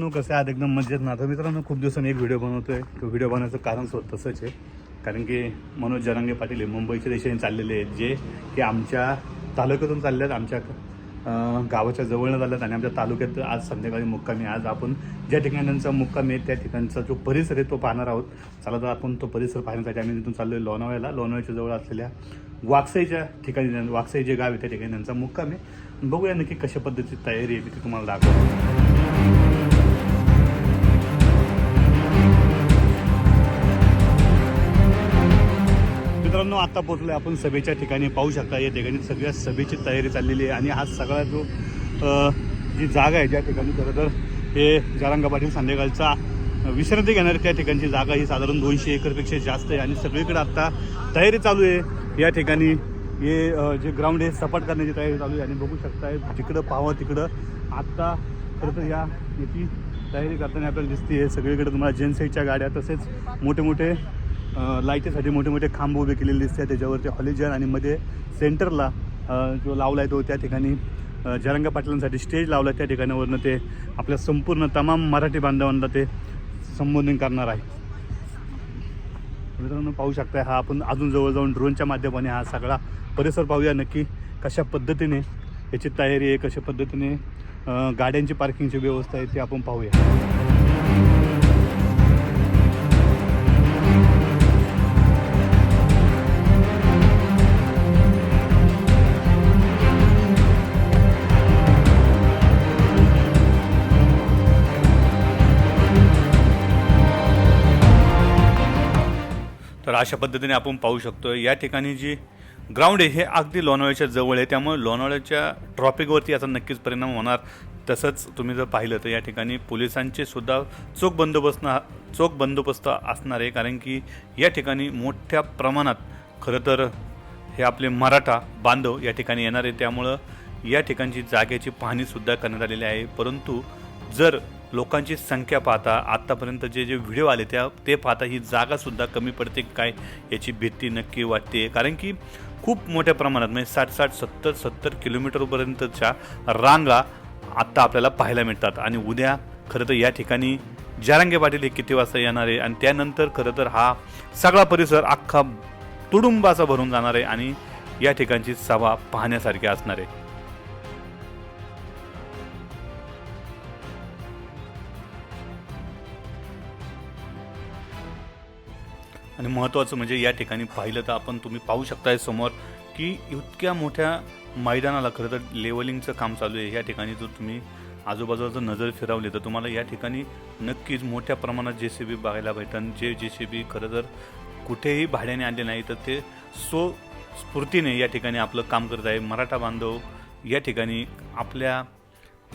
मित्रांनो कसं आहे आज एकदम मजेत ना. तर मित्रांनो खूप दिवसांनी एक व्हिडिओ बनवतो आहे तो व्हिडिओ बनवायचं कारण स्वतः तसंच आहे. कारण की मनोज जरांगे पाटील हे मुंबईच्या दिशेने चाललेले आहेत जे की आमच्या तालुक्यातून चालले आहेत आमच्या गावाच्या जवळनं चालल्यात आणि आमच्या तालुक्यात आज संध्याकाळी मुक्कामी आहे. आज आपण ज्या ठिकाणी त्यांचा मुक्कामी आहे त्या ठिकाणचा जो परिसर आहे तो पाहणार आहोत. चला तर आपण तो परिसर पाहण्यासाठी आम्ही तिथून चाललो आहे लोणावळ्याला. लोणावळ्याच्या जवळ असलेल्या वाकसाईच्या ठिकाणी वाकसाई जे गाव आहे त्या ठिकाणी त्यांचा मुक्काम आहे. बघूया नक्की कशा पद्धतीची तयारी आहे मी ती तुम्हाला दाखवतो. आत्ता आता पोहोचलोय. आपण सभेच्या ठिकाणी पाहू शकता या ठिकाणी सगळ्या सभेची तयारी चाललेली आहे. आणि हा सगळा जो जी जागा आहे ज्या ठिकाणी खरं तर हे जारंगा पाटील संध्याकाळचा विश्रांती घेणारी त्या ठिकाणची जागा ही साधारण दोनशे एकरपेक्षा जास्त आहे. आणि सगळीकडे आत्ता तयारी चालू आहे. या ठिकाणी हे जे ग्राउंड आहे सपाट करण्याची तयारी चालू आहे. आणि बघू शकताय जिकडं पाहावं तिकडं आत्ता खरं तर या याची तयारी करताना आपल्याला दिसते सगळीकडे तुम्हाला जेनसेटच्या गाड्या तसेच मोठे मोठे लाईटीसाठी मोठे मोठे खांब उभे केलेले दिसते त्याच्यावरती हॉलिजन आणि मध्ये सेंटरला जो लावला आहे तो त्या ठिकाणी अ, जरंगा पाटलांसाठी स्टेज लावला आहे त्या ठिकाणावरनं ते आपल्या संपूर्ण तमाम मराठी बांधवांना ते संबोधन करणार आहे. मित्रांनो पाहू शकताय हा आपण अजून जवळ जाऊन ड्रोनच्या माध्यमाने हा सगळा परिसर पाहूया. नक्की कशा पद्धतीने याची तयारी आहे कशा पद्धतीने गाड्यांची पार्किंगची व्यवस्था आहे ती आपण पाहूया. तर अशा पद्धतीने आपण पाहू शकतो या ठिकाणी जी ग्राउंड आहे हे अगदी लोणावळ्याच्या जवळ आहे. त्यामुळे लोणावळ्याच्या ट्रॉफिकवरती याचा नक्कीच परिणाम होणार. तसंच तुम्ही जर पाहिलं तर या ठिकाणी पोलिसांचे सुद्धा चोख बंदोबस्त चोख बंदोबस्त असणार आहे. कारण की या ठिकाणी मोठ्या प्रमाणात खरं तर हे आपले मराठा बांधव या ठिकाणी येणार आहे. त्यामुळं या ठिकाणची जागेची पाहणीसुद्धा करण्यात आलेली आहे. परंतु जर लोकांची संख्या पाहता आत्तापर्यंत जे जे व्हिडिओ आले त्या ते पाहता ही जागासुद्धा कमी पडते काय याची भीती नक्की वाटते कारण की खूप मोठ्या प्रमाणात म्हणजे साठ साठ सत्तर सत्तर किलोमीटरपर्यंतच्या रांगा आत्ता आपल्याला पाहायला मिळतात. आणि उद्या खरं तर या ठिकाणी जारांगे पाटील हे किती वाजता येणार आहे? आणि त्यानंतर खरं तर हा सगळा परिसर अख्खा तुडुंबाचा भरून जाणार आहे आणि या ठिकाणची सभा पाहण्यासारखी असणार आहे. आणि महत्त्वाचं म्हणजे या ठिकाणी पाहिलं तर आपण तुम्ही पाहू शकताय समोर की इतक्या मोठ्या मैदानाला खरं तर लेवलिंगचं काम चालू आहे. या ठिकाणी जर तुम्ही आजूबाजूला जर नजर फिरवली तर तुम्हाला या ठिकाणी नक्कीच मोठ्या प्रमाणात जे सी बी बघायला भेटन जे जे सी बी खरं तर कुठेही भाड्याने आले नाही तर ते सो स्फूर्तीने या ठिकाणी आपलं काम करत आहे. मराठा बांधव या ठिकाणी आपल्या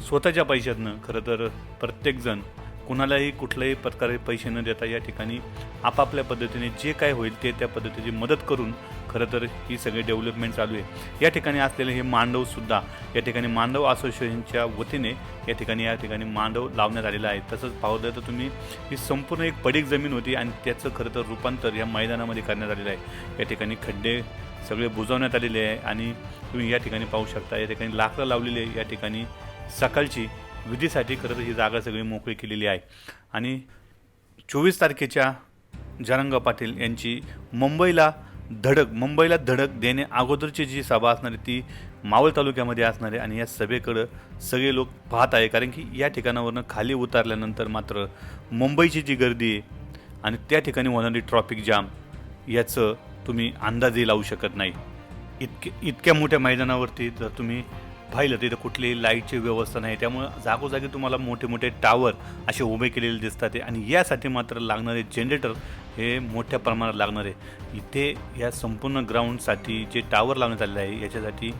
स्वतःच्या पैशातनं खरं तर प्रत्येकजण कुणालाही कुठल्याही प्रकारे पैसे न देता या ठिकाणी आपापल्या पद्धतीने जे काय होईल ते त्या पद्धतीची मदत करून खरं तर ही सगळी डेव्हलपमेंट चालू आहे. या ठिकाणी असलेले हे मांडवसुद्धा या ठिकाणी मांडव असोसिएशनच्या वतीने या ठिकाणी या ठिकाणी मांडव लावण्यात आलेला आहे. तसंच पाहलं तर तुम्ही ही संपूर्ण एक पडीक जमीन होती आणि त्याचं खरं तर रूपांतर या मैदानामध्ये करण्यात आलेलं आहे. या ठिकाणी खड्डे सगळे बुजवण्यात आलेले आहे आणि तुम्ही या ठिकाणी पाहू शकता या ठिकाणी लाकडं लावलेली आहे. या ठिकाणी सकाळची विधीसाठी खरं तर ही जागा सगळी मोकळी केलेली आहे. आणि चोवीस तारखेच्या जरंग पाटील यांची मुंबईला धडक मुंबईला धडक देणे अगोदरची जी सभा असणार आहे ती मावळ तालुक्यामध्ये असणार आहे. आणि या सभेकडं सगळे लोक पाहत आहे कारण की या ठिकाणावरनं खाली उतरल्यानंतर मात्र मुंबईची जी गर्दी आहे आणि त्या ठिकाणी होणारी ट्रॉफिक जाम याचं तुम्ही अंदाजही लावू शकत नाही. इतके इतक्या मोठ्या मैदानावरती जर तुम्ही पाहिलं तिथं कुठलीही लाईटची व्यवस्था नाही. त्यामुळं जागोजागी तुम्हाला मोठे मोठे टावर असे उभे केलेले दिसतात आहे. आणि यासाठी मात्र लागणारे जनरेटर हे मोठ्या प्रमाणात लागणार आहे. इथे या संपूर्ण ग्राउंडसाठी जे टावर लावण्यात आलेले आहे याच्यासाठी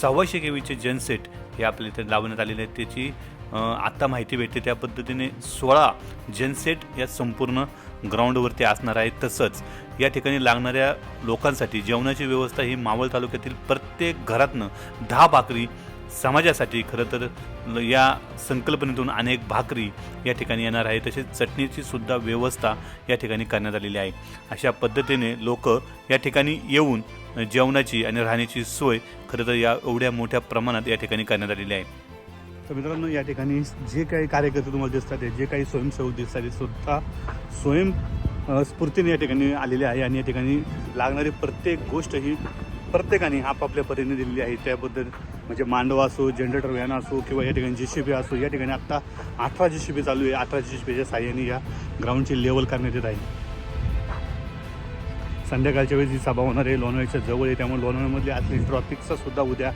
सव्वाशे केवीचे जनसेट हे आपल्या इथे लावण्यात आलेले आहेत. त्याची आत्ता माहिती भेटते त्या पद्धतीने सोळा जनसेट या संपूर्ण ग्राउंडवरती असणार आहे. तसंच या ठिकाणी लागणाऱ्या लोकांसाठी जेवणाची व्यवस्था ही मावळ तालुक्यातील प्रत्येक घरातनं दहा भाकरी समाजासाठी खरं तर या संकल्पनेतून अनेक भाकरी या ठिकाणी येणार आहे तसेच चटणीची सुद्धा व्यवस्था या ठिकाणी करण्यात आलेली आहे. अशा पद्धतीने लोक या ठिकाणी येऊन जेवणाची आणि राहण्याची सोय खरं तर या एवढ्या मोठ्या प्रमाणात या ठिकाणी करण्यात आलेली आहे. तर मित्रांनो या ठिकाणी जे काही कार्यकर्ते तुम्हाला दिसतात जे काही स्वयंसेवक दिसतात ते सुद्धा स्वयं स्फूर्तीने या ठिकाणी आलेले आहे आणि या ठिकाणी लागणारी प्रत्येक गोष्ट ही प्रत्येकाने आपापल्या परीने दिलेली आहे. त्याबद्दल म्हणजे मांडवा असो जनरेटर व्हॅन असो किंवा या ठिकाणी जे सी बी असो या ठिकाणी आत्ता अठरा जी सी बी चालू आहे. अठरा जी सी बीच्या साह्याने या ग्राउंडची लेवल करण्यात येत आहे. संध्याकाळच्या वेळेस जी सभा होणार आहे लोणावळ्याच्या जवळ आहे. त्यामुळे लोणावळ्यामधली आतली ट्रॉफिकचा सुद्धा उद्या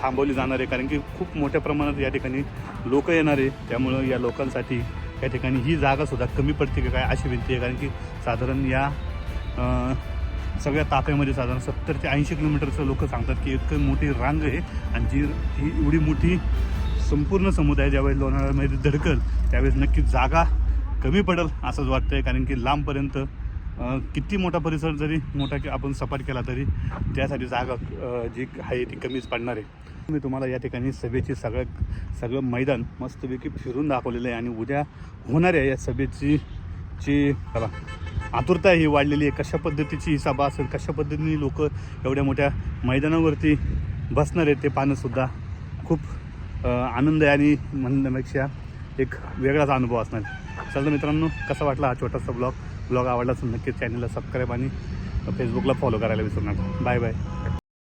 थांबवली जाणार आहे. कारण की खूप मोठ्या प्रमाणात या ठिकाणी लोक येणार आहे. त्यामुळं या लोकांसाठी या ठिकाणी ही जागासुद्धा कमी पडते का काय अशी विनंती आहे. कारण की साधारण या सगळ्या ताफ्यामध्ये साधारण सत्तर ते ऐंशी किलोमीटरचं लोक सांगतात की इतकं मोठी रांग आहे आणि जी ही एवढी मोठी संपूर्ण समुदाय ज्यावेळेस लोणावळ्यामध्ये धडकल त्यावेळेस नक्की जागा कमी पडेल असंच वाटतंय. कारण की लांबपर्यंत किती मोठा परिसर जरी मोठा की आपण सपाट केला तरी त्यासाठी जागा जी आहे ती कमीच पडणार आहे. मी तुम्हाला या ठिकाणी सभेची सगळं सगळं मैदान मस्तपैकी फिरून दाखवलेलं आहे आणि उद्या होणाऱ्या या सभेची जी चला. आतुरता ही वाढलेली आहे. कशा पद्धतीची ही सभा असेल कशा पद्धतीने लोक एवढ्या मोठ्या मैदानावरती बसणार आहेत ते पाहणंसुद्धा खूप आनंद आहे आणि म्हणण्यापेक्षा एक वेगळाच अनुभव असणार चला मित्रांनो कसा वाटला हा छोटासा ब्लॉग? ब्लॉग आवडला असेल नक्कीच चॅनलला सबस्क्राईब आणि फेसबुकला फॉलो करायला विसरू नका. Bye bye